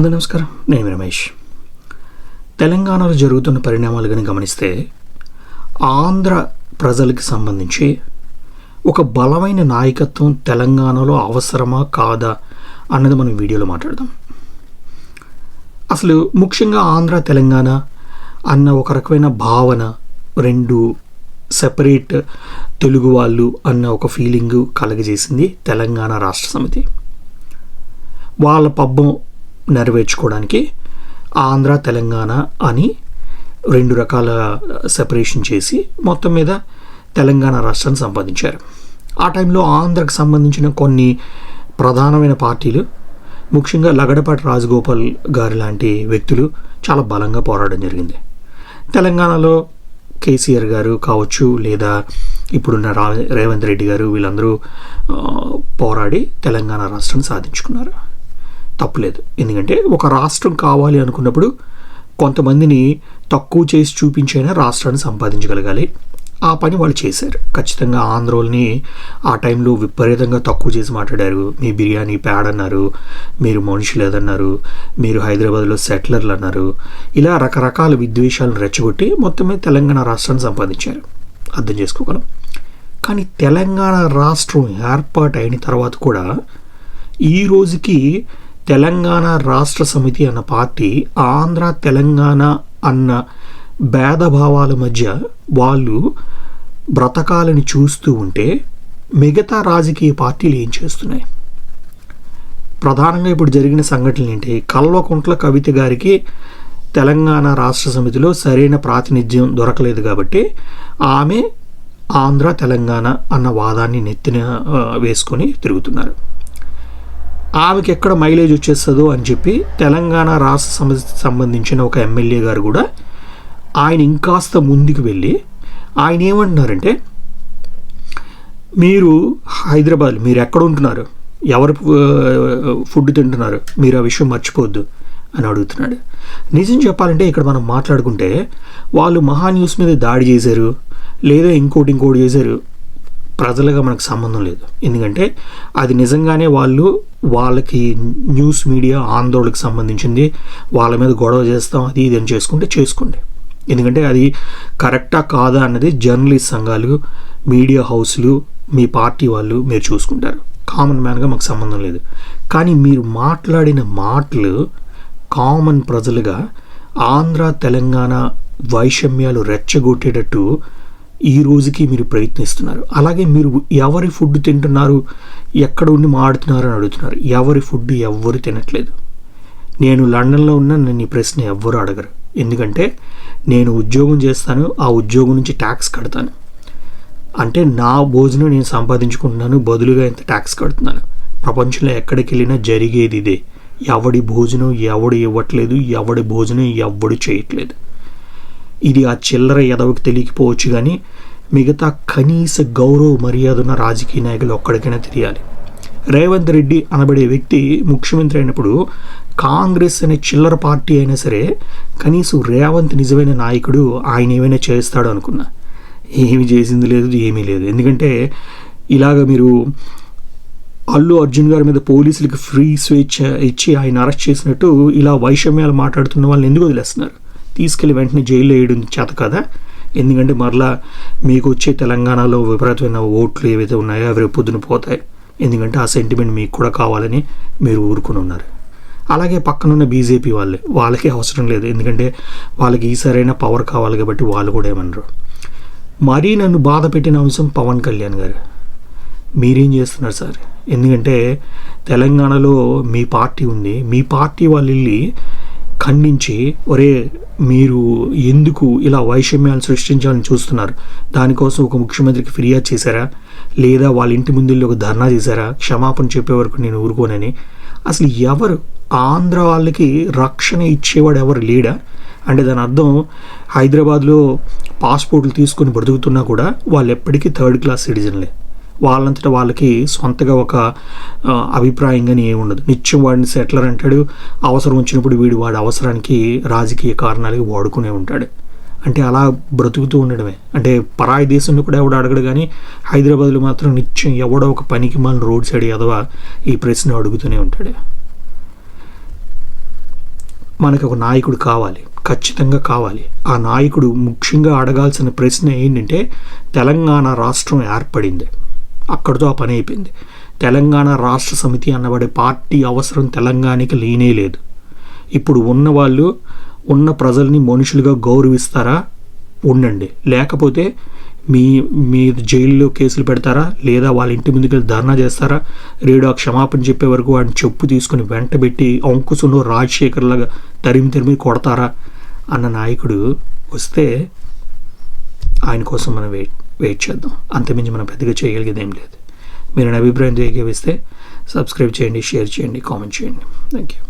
అందరూ నమస్కారం. నేను రమేష్. తెలంగాణలో జరుగుతున్న పరిణామాలు కానీ గమనిస్తే ఆంధ్ర ప్రజలకు సంబంధించి ఒక బలమైన నాయకత్వం తెలంగాణలో అవసరమా కాదా అన్నది మనం వీడియోలో మాట్లాడదాం. అసలు ముఖ్యంగా ఆంధ్ర తెలంగాణ అన్న ఒక రకమైన భావన రెండు సెపరేట్ తెలుగు వాళ్ళు అన్న ఒక ఫీలింగ్ కలగజేసింది తెలంగాణ రాష్ట్ర సమితి. వాళ్ళ పబ్బం నెరవేర్చుకోవడానికి ఆంధ్ర తెలంగాణ అని రెండు రకాల సెపరేషన్ చేసి మొత్తం మీద తెలంగాణ రాష్ట్రాన్ని సంపాదించారు. ఆ టైంలో ఆంధ్రకు సంబంధించిన కొన్ని ప్రధానమైన పార్టీలు ముఖ్యంగా లగడపాటి రాజగోపాల్ గారి లాంటి వ్యక్తులు చాలా బలంగా పోరాడడం జరిగింది. తెలంగాణలో కేసీఆర్ గారు కావచ్చు లేదా ఇప్పుడున్న రా రేవంత్ రెడ్డి గారు వీళ్ళందరూ పోరాడి తెలంగాణ రాష్ట్రాన్ని సాధించుకున్నారు. తప్పులేదు. ఎందుకంటే ఒక రాష్ట్రం కావాలి అనుకున్నప్పుడు కొంతమందిని తక్కువ చేసి చూపించైనా రాష్ట్రాన్ని సంపాదించగలగాలి. ఆ పని వాళ్ళు చేశారు. ఖచ్చితంగా ఆంధ్రోల్ని ఆ టైంలో విపరీతంగా తక్కువ చేసి మాట్లాడారు. మీ బిర్యానీ ప్యాడ్ అన్నారు మీరు మనుషులు ఏదన్నారు మీరు హైదరాబాద్లో సెటిలర్లు అన్నారు. ఇలా రకరకాల విద్వేషాలను రెచ్చగొట్టి మొత్తమే తెలంగాణ రాష్ట్రాన్ని సంపాదించారు. అర్థం చేసుకోగలం. కానీ తెలంగాణ రాష్ట్రం ఏర్పాటు అయిన తర్వాత కూడా ఈ రోజుకి తెలంగాణ రాష్ట్ర సమితి అన్న పార్టీ ఆంధ్ర తెలంగాణ అన్న భేదభావాల మధ్య వాళ్ళు బ్రతకాలని చూస్తూ ఉంటే మిగతా రాజకీయ పార్టీలు ఏం చేస్తున్నాయి? ప్రధానంగా ఇప్పుడు జరిగిన సంఘటనలు ఏంటి? కల్వకుంట్ల కవిత గారికి తెలంగాణ రాష్ట్ర సమితిలో సరైన ప్రాతినిధ్యం దొరకలేదు కాబట్టి ఆమె ఆంధ్ర తెలంగాణ అన్న వాదాన్ని నెత్తిన వేసుకొని తిరుగుతున్నారు. ఆమెకి ఎక్కడ మైలేజ్ వచ్చేస్తుందో అని చెప్పి తెలంగాణ రాష్ట్ర సమస్య సంబంధించిన ఒక ఎమ్మెల్యే గారు కూడా ఆయన ఇంకాస్త ముందుకు వెళ్ళి ఆయన ఏమంటున్నారంటే మీరు హైదరాబాద్ మీరు ఎక్కడ ఉంటున్నారు? ఎవరు ఫుడ్ తింటున్నారు? మీరు ఆ విషయం మర్చిపోవద్దు అని అడుగుతున్నాడు. నిజం చెప్పాలంటే ఇక్కడ మనం మాట్లాడుకుంటే వాళ్ళు మహా న్యూస్ మీద దాడి చేశారు లేదా ఇంకోటి ఇంకోటి చేశారు. ప్రజలుగా మనకు సంబంధం లేదు. ఎందుకంటే అది నిజంగానే వాళ్ళు వాళ్ళకి న్యూస్ మీడియా ఆందోళనకు సంబంధించింది. వాళ్ళ మీద గొడవ చేస్తాం అది ఇది అని చేసుకుంటే చేసుకోండి. ఎందుకంటే అది కరెక్టా కాదా అన్నది జర్నలిస్ట్ సంఘాలు మీడియా హౌస్లు మీ పార్టీ వాళ్ళు మీరు చూసుకుంటారు. కామన్ మ్యాన్గా మాకు సంబంధం లేదు. కానీ మీరు మాట్లాడిన మాటలు కామన్ ప్రజలుగా ఆంధ్ర తెలంగాణ వైషమ్యాలు రెచ్చగొట్టేటట్టు ఈ రోజుకి మీరు ప్రయత్నిస్తున్నారు. అలాగే మీరు ఎవరి ఫుడ్ తింటున్నారు? ఎక్కడ ఉండి మాడుతున్నారు అని అడుగుతున్నారు. ఎవరి ఫుడ్ ఎవ్వరు తినట్లేదు. నేను లండన్లో ఉన్న నన్ను ఈ ప్రశ్న ఎవ్వరు అడగరు. ఎందుకంటే నేను ఉద్యోగం చేస్తాను ఆ ఉద్యోగం నుంచి ట్యాక్స్ కడతాను. అంటే నా భోజనం నేను సంపాదించుకుంటున్నాను బదులుగా ఇంత ట్యాక్స్ కడుతున్నాను. ప్రపంచంలో ఎక్కడికి వెళ్ళినా జరిగేది ఇదే. ఎవడి భోజనం ఎవడు ఇవ్వట్లేదు ఎవడి భోజనం ఎవడు చేయట్లేదు. ఇది ఆ చిల్లర ఎదవకి తెలియకపోవచ్చు కానీ మిగతా కనీస గౌరవ మర్యాద ఉన్న రాజకీయ నాయకులు ఒక్కడికైనా తెలియాలి. రేవంత్ రెడ్డి అనబడే వ్యక్తి ముఖ్యమంత్రి అయినప్పుడు కాంగ్రెస్ అనే చిల్లర పార్టీ అయినా సరే కనీసం రేవంత్ నిజమైన నాయకుడు ఆయన ఏమైనా చేస్తాడు అనుకున్నా. ఏమి చేసింది లేదు ఏమీ లేదు. ఎందుకంటే ఇలాగ మీరు అల్లు అర్జున్ గారి మీద పోలీసులకు ఫ్రీ స్వేచ్ఛ ఇచ్చి ఆయన అరెస్ట్ చేసినట్టు ఇలా వైషమ్యాలు మాట్లాడుతున్న వాళ్ళని ఎందుకు వదిలేస్తున్నారు? తీసుకెళ్ళి వెంటనే జైల్లో వేయడం చేత కదా? ఎందుకంటే మరలా మీకు వచ్చే తెలంగాణలో విపరీతమైన ఓట్లు ఏవైతే ఉన్నాయో అవి రేపు పొద్దున పోతాయి. ఎందుకంటే ఆ సెంటిమెంట్ మీకు కూడా కావాలని మీరు ఊరుకుని ఉన్నారు. అలాగే పక్కనున్న బీజేపీ వాళ్ళే. వాళ్ళకి అవసరం లేదు. ఎందుకంటే వాళ్ళకి ఈ పవర్ కావాలి కాబట్టి వాళ్ళు కూడా ఏమన్నారు మరీ నన్ను బాధ పెట్టిన అంశం పవన్ కళ్యాణ్ గారు. మీరేం చేస్తున్నారు సార్? ఎందుకంటే తెలంగాణలో మీ పార్టీ ఉంది. మీ పార్టీ వాళ్ళు వెళ్ళి ఖండించి ఒరే మీరు ఎందుకు ఇలా వైషమ్యాలు సృష్టించాలని చూస్తున్నారు? దానికోసం ఒక ముఖ్యమంత్రికి ఫిర్యాదు చేశారా? లేదా వాళ్ళ ఇంటి ముందు ఒక ధర్నా చేశారా? క్షమాపణ చెప్పే వరకు నేను ఊరుకోనని. అసలు ఎవరు? ఆంధ్ర వాళ్ళకి రక్షణ ఇచ్చేవాడు ఎవరు లేడా? అంటే దాని అర్థం హైదరాబాద్లో పాస్పోర్ట్లు తీసుకొని బ్రతుకుతున్నా కూడా వాళ్ళు ఎప్పటికీ థర్డ్ క్లాస్ సిటిజన్లే. వాళ్ళంతటా వాళ్ళకి సొంతగా ఒక అభిప్రాయం కానీ ఏమి ఉండదు. నిత్యం వాడిని సెటిలర్ అంటాడు. అవసరం వచ్చినప్పుడు వీడు వాడి అవసరానికి రాజకీయ కారణాలకి వాడుకునే ఉంటాడు. అంటే అలా బ్రతుకుతూ ఉండడమే. అంటే పరాయి దేశంలో కూడా ఎవడు అడగడు కానీ హైదరాబాద్లో మాత్రం నిత్యం ఎవడో ఒక పనికి మన రోడ్ సైడ్ ఎదవా ఈ ప్రశ్న అడుగుతూనే ఉంటాడు. మనకు ఒక నాయకుడు కావాలి. ఖచ్చితంగా కావాలి. ఆ నాయకుడు ముఖ్యంగా అడగాల్సిన ప్రశ్న ఏంటంటే తెలంగాణ రాష్ట్రం ఏర్పడింది. అక్కడితో ఆ పని అయిపోయింది. తెలంగాణ రాష్ట్ర సమితి అన్నబడే పార్టీ అవసరం తెలంగాణకి లేనే లేదు. ఇప్పుడు ఉన్న వాళ్ళు ఉన్న ప్రజల్ని మనుషులుగా గౌరవిస్తారా? ఉండండి. లేకపోతే మీ మీ జైల్లో కేసులు పెడతారా? లేదా వాళ్ళ ఇంటి ముందుకు వెళ్ళి ధర్నా చేస్తారా? రేడో క్షమాపణ చెప్పే వరకు వాడిని చెప్పు తీసుకుని వెంటబెట్టి అంకుశంలో రాజశేఖర్ లాగా తరిమి తరిమి కొడతారా? అన్న నాయకుడు వస్తే ఆయన కోసం మనం వెయిట్ వెయిట్ చేద్దాం. అంతమించి మనం పెద్దగా చేయగలిగేది ఏం లేదు. మీరు నా అభిప్రాయం తెలియజేస్తే సబ్స్క్రైబ్ చేయండి షేర్ చేయండి కామెంట్ చేయండి. Thank you